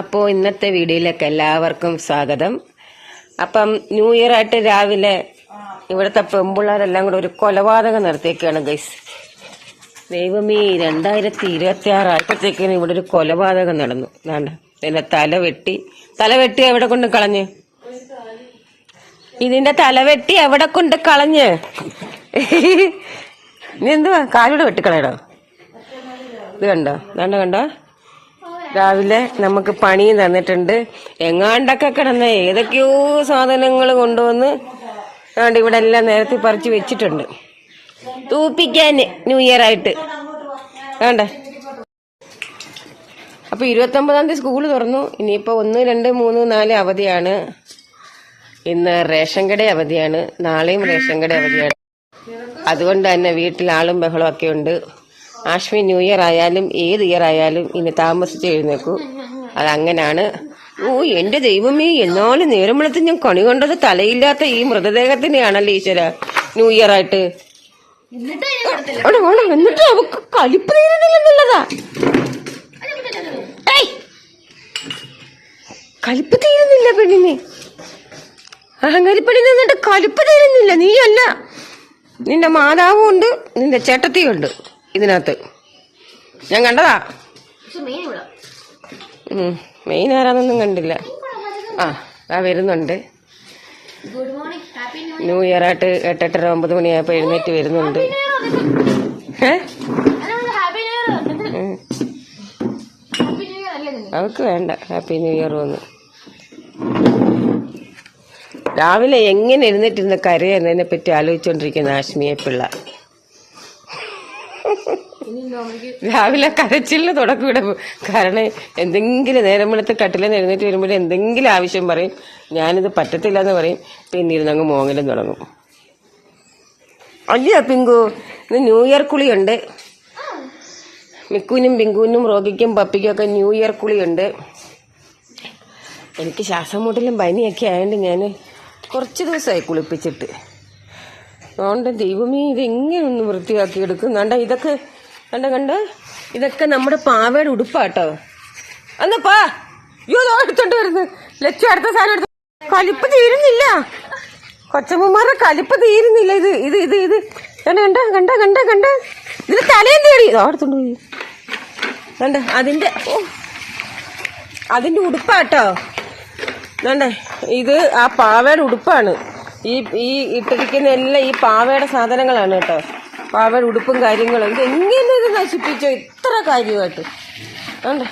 അപ്പോൾ ഇന്നത്തെ വീഡിയോയിലേക്ക് എല്ലാവർക്കും സ്വാഗതം. അപ്പം ന്യൂ ഇയർ ആയിട്ട് രാവിലെ ഇവിടുത്തെ പെമ്പിള്ളേരെല്ലാം കൂടെ ഒരു കൊലപാതകം നടത്തിയേക്കാണ് ഗൈസ് ദൈവമേ രണ്ടായിരത്തി ഇരുപത്തി ആറായപ്പോഴത്തേക്കിന് ഇവിടെ ഒരു കൊലപാതകം നടന്നു. വേണ്ട പിന്നെ തല വെട്ടി. തല വെട്ടി എവിടെ കൊണ്ട് കളഞ്ഞ്? ഇതിന്റെ തല വെട്ടി എവിടെ കൊണ്ട് കളഞ്ഞ്? നീ എന്തുവാ? കാലൂടെ വെട്ടിക്കളയടോ ഇത് കണ്ടോ? കണ്ടോ കണ്ടോ? രാവിലെ നമുക്ക് പണി തന്നിട്ടുണ്ട്. എങ്ങാണ്ടൊക്കെ കിടന്ന ഏതൊക്കെയോ സാധനങ്ങൾ കൊണ്ടുവന്ന് അതുകൊണ്ട് ഇവിടെ എല്ലാം നേരത്തെ പറിച്ച് വെച്ചിട്ടുണ്ട്. തൂപ്പിക്കാൻ ന്യൂ ഇയർ ആയിട്ട്. വേണ്ട അപ്പൊ ഇരുപത്തൊമ്പതാം തീയതി സ്കൂൾ തുറന്നു. ഇനിയിപ്പോ ഒന്ന് രണ്ട് മൂന്ന് നാല് അവധിയാണ്. ഇന്ന് റേഷൻ കട അവധിയാണ്. നാളെയും റേഷൻ കട അവധിയാണ്. അതുകൊണ്ട് തന്നെ വീട്ടിൽ ആളും ബഹളമൊക്കെ ഉണ്ട്. ആശ്മി ന്യൂ ഇയർ ആയാലും ഏത് ഇയർ ആയാലും ഇനി താമസിച്ച് എഴുന്നേക്കൂ അതങ്ങനാണ്. ഓ എന്റെ ദൈവമേ എന്നാലും നേരം വെളുത്ത് ഞാൻ കണി കണ്ടത് തലയില്ലാത്ത ഈ മൃതദേഹത്തിനെയാണല്ലോ ഈശ്വര ന്യൂ ഇയർ ആയിട്ട്. എന്നിട്ട് അവക്ക് കലിപ്പ് തീരുന്നില്ലെന്നുള്ളതാ! കലിപ്പ് തീരുന്നില്ല പെണ്ണിനെ. അഹങ്കരിപ്പണി നിന്നിട്ട് കലിപ്പ് തീരുന്നില്ല നീയല്ല. നിന്റെ മാതാവും ഉണ്ട് നിന്റെ ചേട്ടത്തിയും ഉണ്ട് ഇതിനകത്ത്. ഞാൻ കണ്ടതാ? മെയിൻ ആരാന്നൊന്നും കണ്ടില്ല. ആ ആ വരുന്നുണ്ട്. ന്യൂ ഇയർ ആയിട്ട് എട്ടെട്ടര ഒമ്പത് മണിയായപ്പോൾ എഴുന്നേറ്റ് വരുന്നുണ്ട്. അവൾക്ക് വേണ്ട. ഹാപ്പി ന്യൂ ഇയർ വന്ന്. രാവിലെ എങ്ങനെ എഴുന്നേറ്റിരുന്ന കരയെന്നതിനെ പറ്റി ആലോചിച്ചുകൊണ്ടിരിക്കുന്ന ആശ്മിയെ പിള്ള. രാവിലെ കരച്ചിലിന് തുടക്കം ഇവിടെ കാരണം എന്തെങ്കിലും നേരം വെളുത്ത് കട്ടിലെന്ന് എഴുന്നേറ്റ് വരുമ്പോൾ എന്തെങ്കിലും ആവശ്യം പറയും. ഞാനിത് പറ്റത്തില്ല എന്ന് പറയും. പിന്നെ ഇരുന്നങ്ങ് മോങ്ങലും തുടങ്ങും. അല്ല പിങ്കു? ഇന്ന് ന്യൂ ഇയർ കുളിയുണ്ട്. മിക്കുവിനും പിങ്കുവിനും റോഗിക്കും പപ്പിക്കും ഒക്കെ ന്യൂ ഇയർ കുളിയുണ്ട്. എനിക്ക് ശ്വാസം മുട്ടലും പനിയൊക്കെ ആയതുകൊണ്ട് ഞാൻ കുറച്ച് ദിവസമായി കുളിപ്പിച്ചിട്ട്. അതുകൊണ്ട് ദൈവമേ ഇതെങ്ങനെ ഒന്ന് വൃത്തിയാക്കി കണ്ട ഇതൊക്കെ കണ്ട കണ്ട? ഇതൊക്കെ നമ്മുടെ പാവയുടെ ഉടുപ്പാട്ടോ. അന്നപ്പാ ദോ എടുത്തോണ്ട് വരുന്നു. ലച്ചു അടുത്ത സാധനം എടുത്ത് കലിപ്പ് തീരുന്നില്ല. കൊച്ചമ്മമാരുടെ കലിപ്പ് തീരുന്നില്ല. ഇത് ഇത് ഇത് ഇത്. കണ്ട കണ്ട കണ്ട കണ്ട കണ്ട? ഇതിന് തലയും തേടി ഇതോ പോയി. കണ്ട അതിന്റെ ഓ അതിന്റെ ഉടുപ്പാട്ടോ. കണ്ടേ ഇത് ആ പാവയുടെ ഉടുപ്പാണ്. ഈ ഈ ഇട്ടിരിക്കുന്ന എല്ലാം ഈ പാവയുടെ സാധനങ്ങളാണ് കേട്ടോ. പാവയുടെ ഉടുപ്പും കാര്യങ്ങളും. ഇത് എങ്ങനെ ഇത് നശിപ്പിച്ചോ? ഇത്ര കാര്യമായിട്ട്. ഉണ്ട്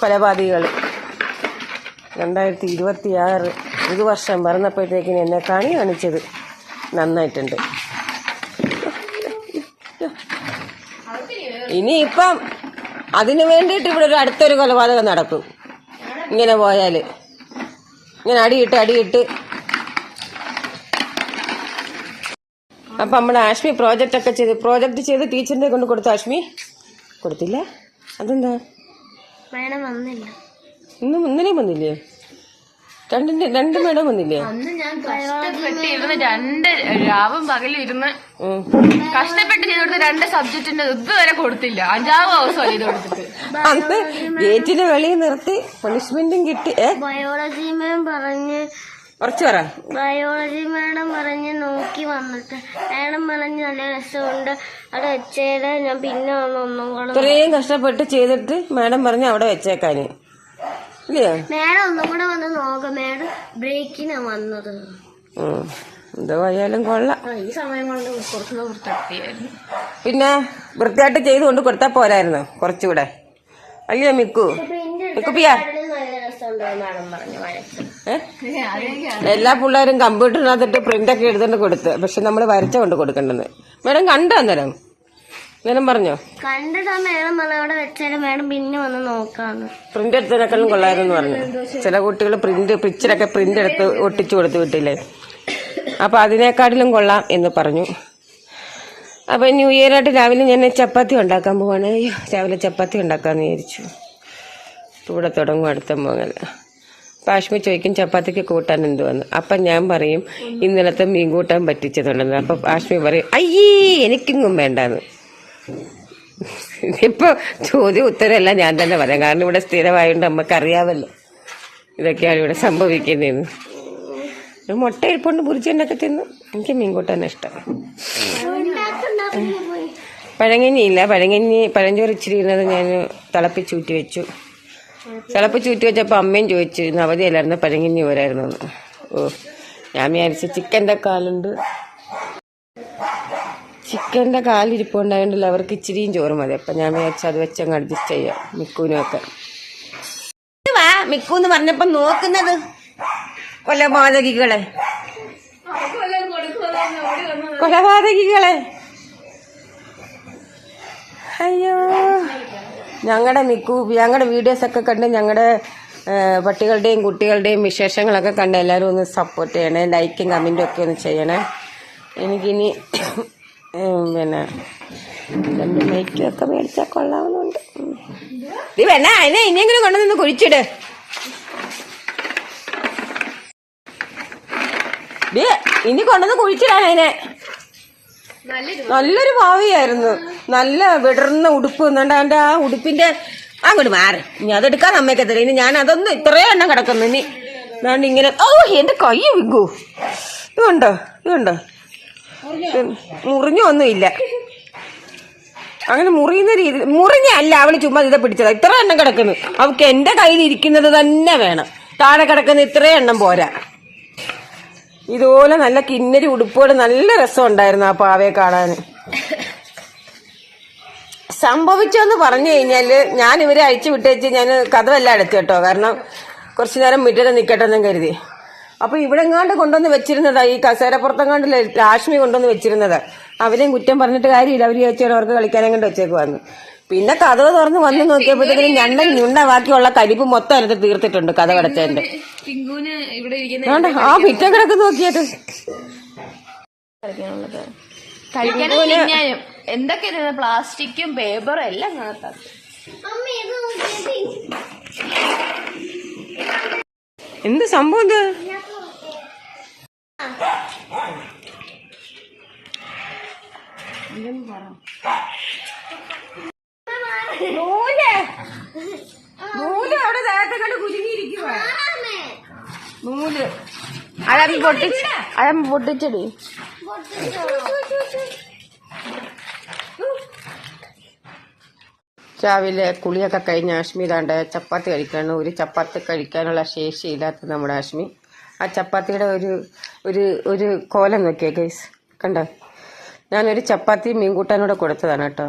കൊലപാതകൾ രണ്ടായിരത്തി ഇരുപത്തി ആറ് ഒരു വർഷം പറഞ്ഞപ്പോഴത്തേക്കിന് എന്നെ കണി കാണിച്ചത് നന്നായിട്ടുണ്ട്. ഇനിയിപ്പം അതിനു വേണ്ടിയിട്ട് ഇവിടെ ഒരു അടുത്തൊരു കൊലപാതകം നടക്കും. ഇങ്ങനെ പോയാൽ. ഇങ്ങനെ അടിയിട്ട് അടിയിട്ട് അപ്പം നമ്മുടെ ആഷ്മി പ്രോജക്റ്റ് ഒക്കെ ചെയ്ത് പ്രോജക്റ്റ് ചെയ്ത് ടീച്ചറിനെ കൊണ്ട് കൊടുത്തു ആഷ്മി? കൊടുത്തില്ല? അതെന്താ? മേഡം വന്നില്ല. ഇന്നും ഇന്നലെയും വന്നില്ലേ? രണ്ടിന്റെ രണ്ട് മേഡം വന്നില്ലേ? അന്ന് ഞാൻ കഷ്ടപ്പെട്ട് ഇരുന്ന് രണ്ട് രാവും പകലും ഇരുന്ന്. കഷ്ടപ്പെട്ട് ചെയ്ത് കൊടുത്ത രണ്ട് സബ്ജക്റ്റിന്റെ ഇതുവരെ കൊടുത്തില്ല. അഞ്ചാറ് ദിവസം ചെയ്ത് കൊടുത്തിട്ട്. അന്ന് ഗേറ്റിന് വെളിയിൽ നിർത്തി പണിഷ്മെന്റും കിട്ടി. ബയോളജി മാം പറഞ്ഞ് കുറച്ച് പറ. ബയോളജി മാഡം പറഞ്ഞ് നോക്കി വന്നിട്ട്. മാഡം പറഞ്ഞ് നല്ല രസമുണ്ട്. അവിടെ വെച്ചേടെ ഞാൻ പിന്നെ വന്ന് ഒന്നും കൂടെ ഇത്രയും കഷ്ടപ്പെട്ട് ചെയ്തിട്ട് മാഡം പറഞ്ഞു അവിടെ വെച്ചേക്കാന് ഇല്ലേ? മാഡം ഒന്നും കൂടെ വന്ന് നോക്കാം. മാഡം ബ്രേക്കിനാ വന്നത്. ഉം. എന്തോ ആയാലും കൊള്ളാം. ആ, ഈ സമയം കൊണ്ട് കുറച്ചുകൂടെ വൃത്തിയായിരുന്നു പിന്നെ വൃത്തിയായിട്ട് ചെയ്ത് കൊണ്ട് കൊടുത്താൽ പോരായിരുന്നു കുറച്ചുകൂടെ. അയ്യോ മിക്കു? മിക്കു പിയാ നല്ല രസമുണ്ട് മാഡം പറഞ്ഞു വരച്ചു. ഏ? എല്ലാ പിള്ളേരും കമ്പ്യൂട്ടറിനകത്തിട്ട് പ്രിന്റ് ഒക്കെ എഴുതണ്ട് കൊടുത്ത്. പക്ഷെ നമ്മൾ വരച്ച കൊണ്ട് കൊടുക്കേണ്ടത് മേഡം കണ്ടോ അന്നേരം? നേരം പറഞ്ഞോ? കണ്ടിട്ടാ മേഡം അവിടെ വെച്ചാലും മേഡം പിന്നെ വന്ന് നോക്കാന്ന്. പ്രിന്റ് എടുത്തതിനേക്കാളും കൊള്ളായിരുന്നു പറഞ്ഞു. ചില കുട്ടികൾ പ്രിന്റ് പിക്ചറൊക്കെ പ്രിന്റ് എടുത്ത് ഒട്ടിച്ചു കൊടുത്തു വിട്ടില്ലേ? അപ്പൊ അതിനേക്കാട്ടിലും കൊള്ളാം എന്ന് പറഞ്ഞു. അപ്പൊ ന്യൂ ഇയർ ആയിട്ട് രാവിലെ ഞാൻ ചപ്പാത്തി ഉണ്ടാക്കാൻ പോവാണ്. രാവിലെ ചപ്പാത്തി ഉണ്ടാക്കാന്ന് വിചാരിച്ചു. ഇവിടെ തുടങ്ങും അടുത്ത മോങ്ങൽ പാഷ്മി ചോദിക്കും ചപ്പാത്തിക്ക് കൂട്ടാൻ എന്തുവന്ന്? അപ്പം ഞാൻ പറയും ഇന്നലത്തെ മീൻ കൂട്ടാൻ പറ്റിച്ചതുണ്ടെന്ന് അപ്പം പാഷ്മി പറയും അയ്യേ എനിക്കെങ്ങും വേണ്ടെന്ന്. ഇപ്പൊ ചോദ്യം ഉത്തരമല്ല ഞാൻ തന്നെ പറയാം. കാരണം ഇവിടെ സ്ഥിരമായോണ്ട് നമുക്ക് അറിയാമല്ലോ ഇതൊക്കെയാണ് ഇവിടെ സംഭവിക്കുന്നതെന്ന്. മുട്ട ഇരിപ്പുണ്ട് പുരിച്ചെണ്ണൊക്കെ തിന്നു എനിക്ക് മീൻകൂട്ടാൻ ഇഷ്ടം. പഴങ്കഞ്ഞി ഇല്ല പഴങ്കഞ്ഞി പഴഞ്ചോറ് ഇച്ചിരി ഇരുന്നത് ഞാൻ തിളപ്പിച്ചൂറ്റി വെച്ചു. തിളപ്പിച്ചൂറ്റി വെച്ചപ്പോൾ അമ്മയും ചോദിച്ചു ഇന്ന് അവധിയല്ലായിരുന്നു പഴങ്കഞ്ഞി പോരായിരുന്നു? എന്ന്. ഓ ഞാൻ വിചാരിച്ച ചിക്കന്റെ കാലുണ്ട്. ചിക്കന്റെ കാലിരിപ്പുണ്ടായതുകൊണ്ടല്ല അവർക്ക് ഇച്ചിരിയും ചോറ് മതി. അപ്പം ഞാൻ വിചാരിച്ചു അത് വെച്ചങ്ങ് അഡ്ജസ്റ്റ് ചെയ്യാം മിക്കൂനൊക്കെ വാ മിക്കൂന്ന് പറഞ്ഞപ്പം നോക്കുന്നത് കൊലപാതകികളെ. കൊലപാതകികളെ. അയ്യോ. ഞങ്ങളുടെ മിക്കു ഞങ്ങളുടെ വീഡിയോസ് ഒക്കെ കണ്ട് ഞങ്ങളുടെ പട്ടികളുടെയും കുട്ടികളുടെയും വിശേഷങ്ങളൊക്കെ കണ്ട് എല്ലാവരും ഒന്ന് സപ്പോർട്ട് ചെയ്യണേ ലൈക്കും കമന്റും ഒക്കെ ഒന്ന് ചെയ്യണേ. എനിക്കിനി പിന്നെ രണ്ട് മൈക്കൊക്കെ ഒക്കെ മേടിച്ചാൽ കൊള്ളാവുന്നുണ്ട്. നീ വേണ അതിനെ ഇനിയെങ്കിലും കൊണ്ടുവന്ന് കുഴിച്ചിട്. ഇനി കൊണ്ടുവന്ന് കുഴിച്ചിടാൻ അതിനെ. നല്ലൊരു ഭാവിയായിരുന്നു. നല്ല വിടർന്ന ഉടുപ്പ് എന്നിട്ട് അവന്റെ ആ ഉടുപ്പിന്റെ അങ്ങോട്ട് മാറി. ഇനി അതെടുക്കാൻ അമ്മയ്ക്കത്തില്ല ഇനി ഞാൻ അതൊന്നും ഇത്രയും എണ്ണം കിടക്കുന്നു. ഇനി അതുകൊണ്ട് ഇങ്ങനെ ഓ എന്റെ കൈ വിഗു ഇതുണ്ടോ ഇതുണ്ടോ മുറിഞ്ഞൊന്നുമില്ല അങ്ങനെ മുറിയുന്ന രീതി മുറിഞ്ഞല്ല അവൾ ചുമ്മാ ഇതെ പിടിച്ചത്. ഇത്ര എണ്ണം കിടക്കുന്നു. അവൾക്ക് എന്റെ കയ്യിൽ ഇരിക്കുന്നത് തന്നെ വേണം. താഴെ കിടക്കുന്ന ഇത്രയും എണ്ണം പോരാ. ഇതുപോലെ നല്ല കിന്നരി ഉടുപ്പോട് നല്ല രസം ഉണ്ടായിരുന്നു ആ പാവയെ കാണാൻ. സംഭവിച്ചെന്ന് പറഞ്ഞു കഴിഞ്ഞാൽ ഞാൻ ഇവരെ അഴിച്ചു വിട്ടേച്ച് ഞാൻ കഥവെല്ലാം എടുത്തു കേട്ടോ. കാരണം കുറച്ചു നേരം മുറ്റത്ത് നിൽക്കട്ടെ എന്നും കരുതി. അപ്പൊ ഇവിടെ എങ്ങാണ്ട് കൊണ്ടുവന്ന് വെച്ചിരുന്നതാ ഈ കസേരപ്പുറത്തെങ്ങാണ്ട് ലാഷ്മി കൊണ്ടുവന്ന് വെച്ചിരുന്നത്. അവരെയും കുറ്റം പറഞ്ഞിട്ട് കാര്യമില്ല. അവർ ചോദിച്ചാൽ അവർക്ക് കളിക്കാനും കൊണ്ട് വെച്ചേക്കുവാന്ന്. പിന്നെ കഥവ് തുറന്ന് വന്ന് നോക്കിയപ്പോഴത്തേക്കും ഞണ്ട ഞുണ്ട ബാക്കിയുള്ള കരിപ്പ് മൊത്തം അതിനകത്ത് തീർത്തിട്ടുണ്ട് കഥ കടച്ചതിന്റെ ആ പിറ്റം കിടക്ക് നോക്കിയത് കഴിക്കാനും തിന്നാനും എന്തൊക്കെ പ്ലാസ്റ്റിക്കും പേപ്പറും എല്ലാം കാണത്താം ഇത് നോക്കിയിട്ട് എന്ത് സംഭവം ഇത്? നൂൽ. നൂൽ അവിടെ നൂൽ. പൊട്ടിച്ച്? അതമ്മ പൊട്ടിച്ചടി? രാവിലെ കുളിയൊക്കെ കഴിഞ്ഞ് ആഷ്മി ഇതാണ്ട് ചപ്പാത്തി കഴിക്കാണ്. ഒരു ചപ്പാത്തി കഴിക്കാനുള്ള ശേഷിയില്ലാത്ത നമ്മുടെ ആഷ്മി. ആ ചപ്പാത്തിയുടെ ഒരു ഒരു ഒരു കോലം നോക്കിയേ ഗൈസ്. കണ്ടോ? ഞാനൊരു ചപ്പാത്തി മീൻകൂട്ടാനൂടെ കൊടുത്തതാണ് കേട്ടോ.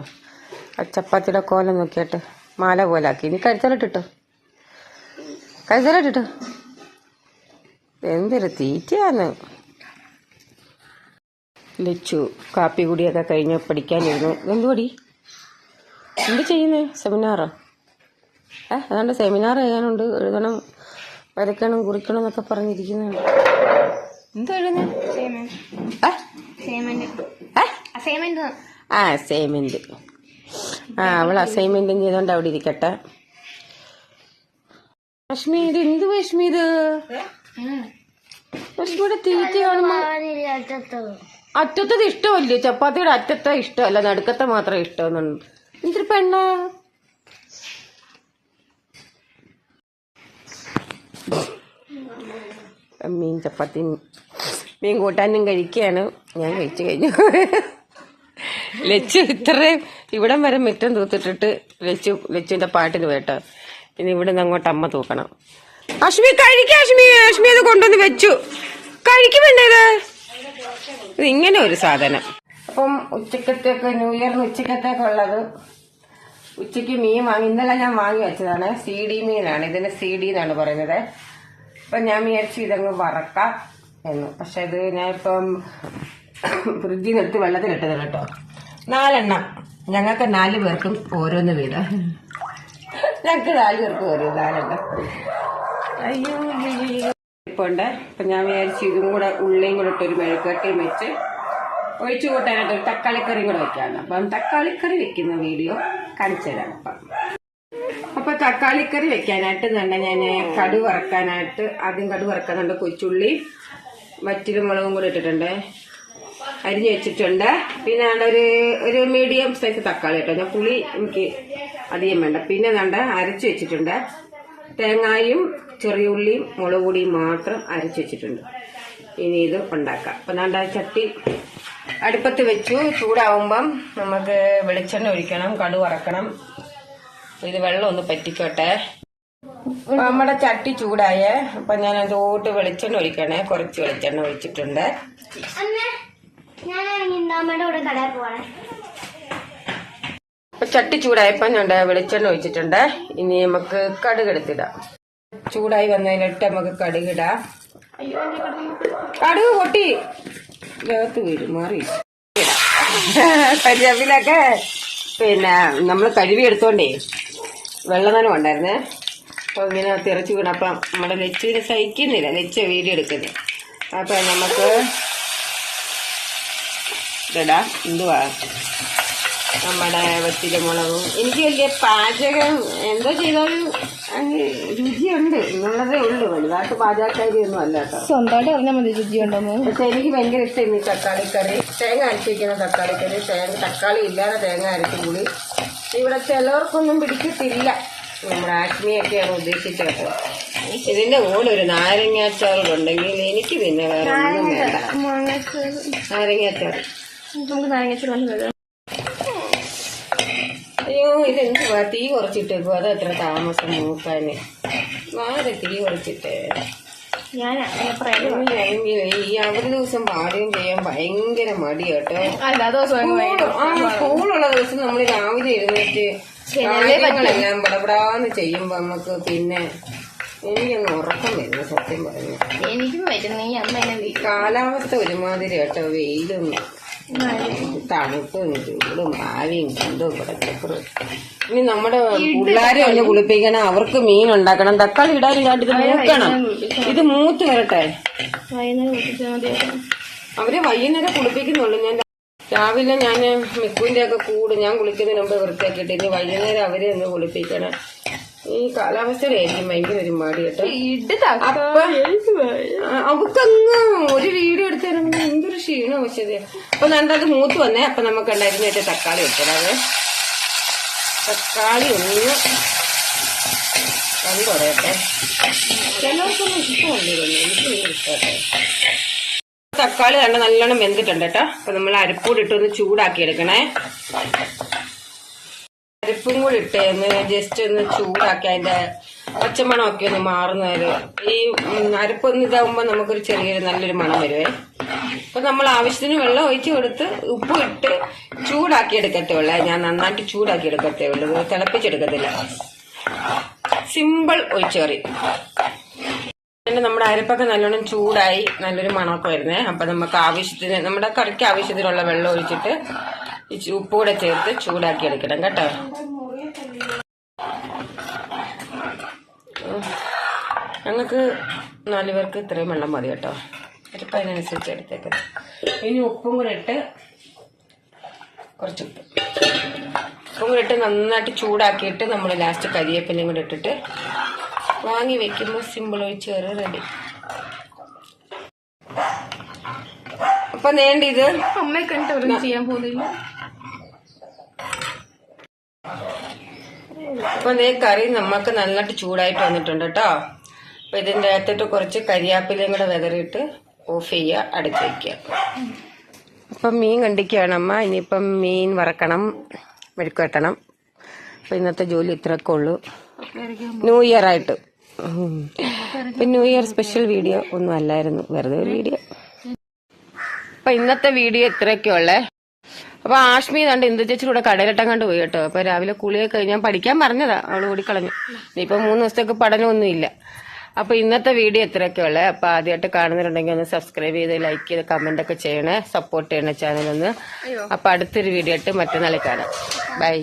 ആ ചപ്പാത്തിയുടെ കോലം നോക്കിയിട്ട് മാല പോലാക്കി ഇനി കഴുത്തലിട്ടിട്ടോ കഴുത്തലിട്ടിട്ടോ എന്തൊരു തീറ്റയാന്ന് ലച്ചു കാപ്പി കുടിയൊക്കെ കഴിഞ്ഞ് പഠിക്കാനിരുന്നു. എന്തുപടി? എന്ത് ചെയ്യുന്നേ? സെമിനാറോ ഏ അതാണ്ട് സെമിനാർ ചെയ്യാനുണ്ട്. എഴുതണം വരയ്ക്കണം കുറിക്കണം എന്നൊക്കെ പറഞ്ഞിരിക്കുന്നുണ്ട്. എന്താ എഴുതുന്നേ? ആ അസൈൻമെന്റ് ആ അവൾ അസൈൻമെന്റും ചെയ്തോണ്ട് അവിടെ ഇരിക്കട്ടെ. ലക്ഷ്മി ഇത് എന്ത് കശ്മീർ തീറ്റ കാണുമ്പോ അറ്റത്തത്. ഇഷ്ടമല്ലേ? ചപ്പാത്തിയുടെ അറ്റത്തെ ഇഷ്ടമല്ല നടുക്കത്തെ മാത്രം ഇഷ്ടമെന്നുണ്ട് എന്തൊരു പെണ്ണാ. മീൻ ചപ്പാത്തി മീൻ കൂട്ടാനും കഴിക്കുകയാണ്. ഞാൻ കഴിച്ചു കഴിഞ്ഞു. ലച്ചു ഇത്രയും ഇവിടം വരെ മുറ്റം തൂത്തിട്ടിട്ട് ലച്ചു ലച്ചുവിന്റെ പാട്ടിന് വേട്ടോ ഇനി ഇവിടെ നിന്ന് അങ്ങോട്ട് അമ്മ തൂക്കണം. അശ്മി കഴിക്ക അശ്മി അശ്മി അത് കൊണ്ടുവന്ന് വെച്ചു. കഴിക്കുമെന്നേ ഇത് ഇങ്ങനെ ഒരു സാധനം. ഉച്ചക്കത്തേക്ക് ന്യൂ ഇയറിന് ഉച്ചക്കത്തേക്ക് ഉള്ളത് ഉച്ചയ്ക്ക് മീൻ വാങ്ങി ഇന്നലെ ഞാൻ വാങ്ങി വെച്ചതാണ്. സി ഡി മീനാണ്. ഇതിന് സി ഡി എന്നാണ് പറയുന്നത്. അപ്പൊ ഞാൻ വിചാരിച്ചു ഇതങ്ങ് വറക്കാം എന്ന്. പക്ഷെ ഇത് ഞാൻ ഇപ്പം ഫ്രിഡ്ജിൽ എടുത്ത് വെള്ളത്തിലിട്ടത് കേട്ടോ. നാലെണ്ണം. ഞങ്ങൾക്ക് നാല് പേർക്കും ഓരോന്ന് വീട് ഞങ്ങൾക്ക് നാല് പേർക്കും ഓരോ നാലെണ്ണം. അയ്യോ ഉണ്ട് അപ്പൊ ഞാൻ വിചാരിച്ചു ഇതും കൂടെ ഉള്ളിയും കൂടെ ഇട്ടൊരു മെഴുക്കട്ടിയും വെച്ച് ഒഴിച്ചു കൂട്ടാനായിട്ട് ഒരു തക്കാളിക്കറിയും കൂടെ വെക്കാണ്. അപ്പം തക്കാളിക്കറി വെക്കുന്ന വീഡിയോ കാണിച്ചു തരാം. അപ്പം അപ്പൊ തക്കാളിക്കറി വെക്കാനായിട്ട് തന്നെ ഞാൻ കടു വറക്കാനായിട്ട് ആദ്യം കടു വറക്കാനുണ്ട്. കൊച്ചുള്ളി വറ്റിലും മുളകും കൂടെ ഇട്ടിട്ടുണ്ട്. അരിഞ്ഞു വെച്ചിട്ടുണ്ട്. പിന്നെ ഒരു ഒരു മീഡിയം സൈസ് തക്കാളി കേട്ടോ. ഞാൻ പുളി എനിക്ക് അധികം വേണ്ട. പിന്നെ ദാണ്ട അരച്ചു വെച്ചിട്ടുണ്ട്. തേങ്ങായും ചെറിയ ഉള്ളിയും മുളക് പൊടിയും മാത്രം അരച്ചു വെച്ചിട്ടുണ്ട്. ഇനി ഇത് ഉണ്ടാക്കാം. അപ്പൊ ദാണ്ട ചട്ടി അടുപ്പത്ത് വെച്ചു. ചൂടാവുമ്പം നമുക്ക് വെളിച്ചെണ്ണ ഒഴിക്കണം കടു വറക്കണം. ഇത് വെള്ളം ഒന്ന് പറ്റിക്കോട്ടെ. നമ്മുടെ ചട്ടി ചൂടായേ. അപ്പൊ ഞാൻ അതോട്ട് വെളിച്ചെണ്ണ ഒഴിക്കണേ. കുറച്ച് വെളിച്ചെണ്ണ ഒഴിച്ചിട്ടുണ്ട്. അപ്പൊ ചട്ടി ചൂടായപ്പോ ഞാൻ വെളിച്ചെണ്ണ ഒഴിച്ചിട്ടുണ്ട്. ഇനി നമുക്ക് കടുക് എടുത്തിടാം. ചൂടായി വന്നതിനിട്ട് നമുക്ക് കടുകിടാം കടുക് പൊട്ടി. ദേഹത്ത് വീഴും മാറി. കരിവേപ്പിലൊക്കെ പിന്നെ നമ്മൾ കഴുകി എടുത്തോണ്ടേ വെള്ളനനം ഉണ്ടായിരുന്നേ. അപ്പൊ ഇങ്ങനെ തിറച്ചു വീണപ്പം നമ്മുടെ നെച്ചുവിന് സഹിക്കുന്നില്ല. നെച്ച വീഡിയോ എടുക്കുന്നത്. അപ്പൊ നമുക്ക് ഇടാം എന്തുവാ? നമ്മുടെ വെത്തില മുളകും എനിക്ക് വലിയ പാചകം എന്തോ ചെയ്താലും രുചിയുണ്ട്. എന്നുള്ളതേ ഉള്ളൂ. വലുതായിട്ട് പാചകക്കാരി ഒന്നും അല്ല കേട്ടോ. സ്വന്തമായിട്ട് അറിഞ്ഞാൽ മതി രുചി ഉണ്ടെന്ന് പക്ഷെ എനിക്ക് ഭയങ്കര ഇഷ്ടം ഈ തക്കാളി കറി തേങ്ങ അരച്ചിരിക്കുന്ന വയ്ക്കുന്ന തക്കാളി കറി തേങ്ങ തക്കാളി ഇല്ലാതെ തേങ്ങ അരച്ച് കൂടി. ഇവിടെ ചിലവർക്കൊന്നും പിടിക്കത്തില്ല. നമ്മുടെ ആത്മീയൊക്കെയാണ് ഉദ്ദേശിച്ചത് ഇതിന്റെ കൂടെ ഒരു നാരങ്ങാച്ചാറുണ്ടെങ്കിൽ എനിക്ക് പിന്നെ വേറെ ഒന്നും വേണ്ട. നാരങ്ങാച്ചാറ് നമുക്ക് നാരങ്ങ അയ്യോ ഇതെന്തുവാ തീ കുറച്ചിട്ടേക്കോ അത് എത്ര താമസം നോക്കാന്. മാറി തീ കുറച്ചിട്ട്. ഞാൻ ഈ അവധി ദിവസം പാചകം ചെയ്യാൻ ഭയങ്കര മടി കേട്ടോ. സ്കൂളുള്ള ദിവസം നമ്മൾ രാവിലെ എഴുന്നേറ്റ് കാര്യങ്ങളെല്ലാം പടപടാന്ന് ചെയ്യുമ്പോ നമുക്ക് പിന്നെ എനിക്കൊന്ന് ഉറക്കം വരുന്നു സത്യം പറഞ്ഞു. എനിക്കും പറ്റുന്ന. ഈ അമ്മ എന്നെ വീ- കാലാവസ്ഥ ഒരുമാതിരി കേട്ടോ വെയിലും തണുപ്പും ചൂടും ആവിയും കണ്ടും കിടക്കപ്പുറം. ഇനി നമ്മുടെ പിള്ളേരെ ഒന്ന് കുളിപ്പിക്കണം. അവർക്ക് മീൻ ഉണ്ടാക്കണം. തക്കാളി ഇടാനില്ലാണ്ട് ഇത് മൂക്കണം ഇത് മൂത്ത് വരട്ടെ. അവരെ വൈകുന്നേരം കുളിപ്പിക്കുന്നുള്ളൂ. ഞാൻ രാവിലെ ഞാൻ മിക്കുവിന്റെ ഒക്കെ കൂട് ഞാൻ കുളിക്കുന്നതിന് മുമ്പ് വൃത്തിയാക്കിയിട്ട് ഇനി വൈകുന്നേരം അവരെ ഒന്ന് കുളിപ്പിക്കണം. ഈ കാലാവസ്ഥയിലായിരിക്കും ഭയങ്കര ഒരു മടി കേട്ടോ അപ്പൊ അവക്കങ്ങ് ഒരു വീഡിയോ എടുത്തു എന്തൊരു ക്ഷീണം വെച്ചത് അപ്പൊ നണ്ടത് മൂത്ത് വന്നേ അപ്പൊ നമുക്ക് ഉണ്ടായിരുന്നു വെച്ച തക്കാളി എടുത്തത് തക്കാളി ഒന്ന് കറി കുറയട്ടെ. ചിലർക്കൊന്നും ഇഷ്ടമല്ലേ എനിക്ക് തക്കാളി കണ്ട നല്ലോണം വെന്തിട്ടുണ്ട് കേട്ടോ. അപ്പൊ നമ്മൾ അരപ്പൂടി ഇട്ടൊന്ന് ചൂടാക്കി എടുക്കണേ അരിപ്പും കൂടി ഇട്ട് ജസ്റ്റ് ഒന്ന് ചൂടാക്കി അതിന്റെ പച്ചമണമൊക്കെ ഒന്ന് മാറുന്നവര്. ഈ അരിപ്പൊന്ന് ഇതാവുമ്പോ നമുക്കൊരു ചെറിയൊരു നല്ലൊരു മണം വരുവേ. അപ്പൊ നമ്മൾ ആവശ്യത്തിന് വെള്ളം ഒഴിച്ച് കൊടുത്ത് ഉപ്പ് ഇട്ട് ചൂടാക്കി എടുക്കത്തേ ഉള്ളേ. ഞാൻ നന്നായിട്ട് ചൂടാക്കി എടുക്കത്തേ ഉള്ളൂ. തിളപ്പിച്ചെടുക്കത്തില്ല. സിമ്പിൾ ഒഴിച്ചേറി. പിന്നെ നമ്മുടെ അരപ്പൊക്കെ നല്ലോണം ചൂടായി നല്ലൊരു മണമൊക്കെ വരുന്നേ അപ്പൊ നമുക്ക് ആവശ്യത്തിന് നമ്മുടെ കറിക്ക് ആവശ്യത്തിനുള്ള വെള്ളം ഒഴിച്ചിട്ട് ഉപ്പ് കൂടെ ചേർത്ത് ചൂടാക്കി എടുക്കണം കേട്ടോ. ഞങ്ങൾക്ക് നാല് പേർക്ക് ഇത്രയും വെള്ളം മതി കേട്ടോ. അരിപ്പം അതിനനുസരിച്ച് എടുത്തേക്ക്. ഇനി ഉപ്പും കൂടെ ഇട്ട് കുറച്ച് ഉപ്പ്. ഉപ്പും കൂടെ ഇട്ട് നന്നായിട്ട് ചൂടാക്കിയിട്ട് നമ്മൾ ലാസ്റ്റ് കരിയേപ്പിലയും കൂടെ ഇട്ടിട്ട് വാങ്ങി വെക്കുമ്പോൾ സിമ്പിൾ ഒഴിച്ച് കയറി റെഡി അപ്പൊ നേണ്ട ഇത്. അമ്മയെ കണ്ടിട്ട് ചെയ്യാൻ പോകുന്നില്ല. അപ്പൊ നേ കറി നമ്മക്ക് നന്നായിട്ട് ചൂടായിട്ട് വന്നിട്ടുണ്ട് കേട്ടോ അപ്പൊ ഇതിന്റെ അകത്തിട്ട് കുറച്ച് കരിയാപ്പിലയും കൂടെ വിതറിയിട്ട് ഓഫ് ചെയ്യുക അടച്ചു വയ്ക്കുക അപ്പം മീൻ കണ്ടിക്കുകയാണ് അമ്മ. ഇനിയിപ്പം മീൻ വറക്കണം മെഴുക്ക് വെട്ടണം അപ്പൊ ഇന്നത്തെ ജോലി ഇത്രയൊക്കെ ഉള്ളൂ. ന്യൂ ഇയർ ആയിട്ട്. ഇപ്പൊ ന്യൂ ഇയർ സ്പെഷ്യൽ വീഡിയോ ഒന്നും അല്ലായിരുന്നു. വെറുതെ ഒരു വീഡിയോ അപ്പൊ ഇന്നത്തെ വീഡിയോ ഇത്രയൊക്കെ ഉള്ളേ. അപ്പൊ ആഷ്മി കണ്ട് ഇന്ദു ചേച്ചിയുടെ കൂടെ കടയിലിട്ടം കണ്ട് പോയി കേട്ടോ. അപ്പൊ രാവിലെ കുളിയൊക്കെ കഴിഞ്ഞ് ഞാൻ പഠിക്കാൻ പറഞ്ഞതാ. അവൾ കൂടി കളഞ്ഞു ഇനിയിപ്പൊ മൂന്ന് ദിവസത്തേക്ക് പഠനമൊന്നുമില്ല അപ്പൊ ഇന്നത്തെ വീഡിയോ ഇത്രയൊക്കെ ഉള്ളേ. അപ്പൊ ആദ്യമായിട്ട് കാണുന്നുണ്ടെങ്കിൽ ഒന്ന് സബ്സ്ക്രൈബ് ചെയ്ത് ലൈക്ക് ചെയ്ത് കമന്റ് ഒക്കെ ചെയ്യണേ. സപ്പോർട്ട് ചെയ്യണേ ചാനലൊന്ന് ഒന്ന്. അപ്പൊ അടുത്തൊരു വീഡിയോ ആയിട്ട് മറ്റന്നാളെ കാണാം. ബൈ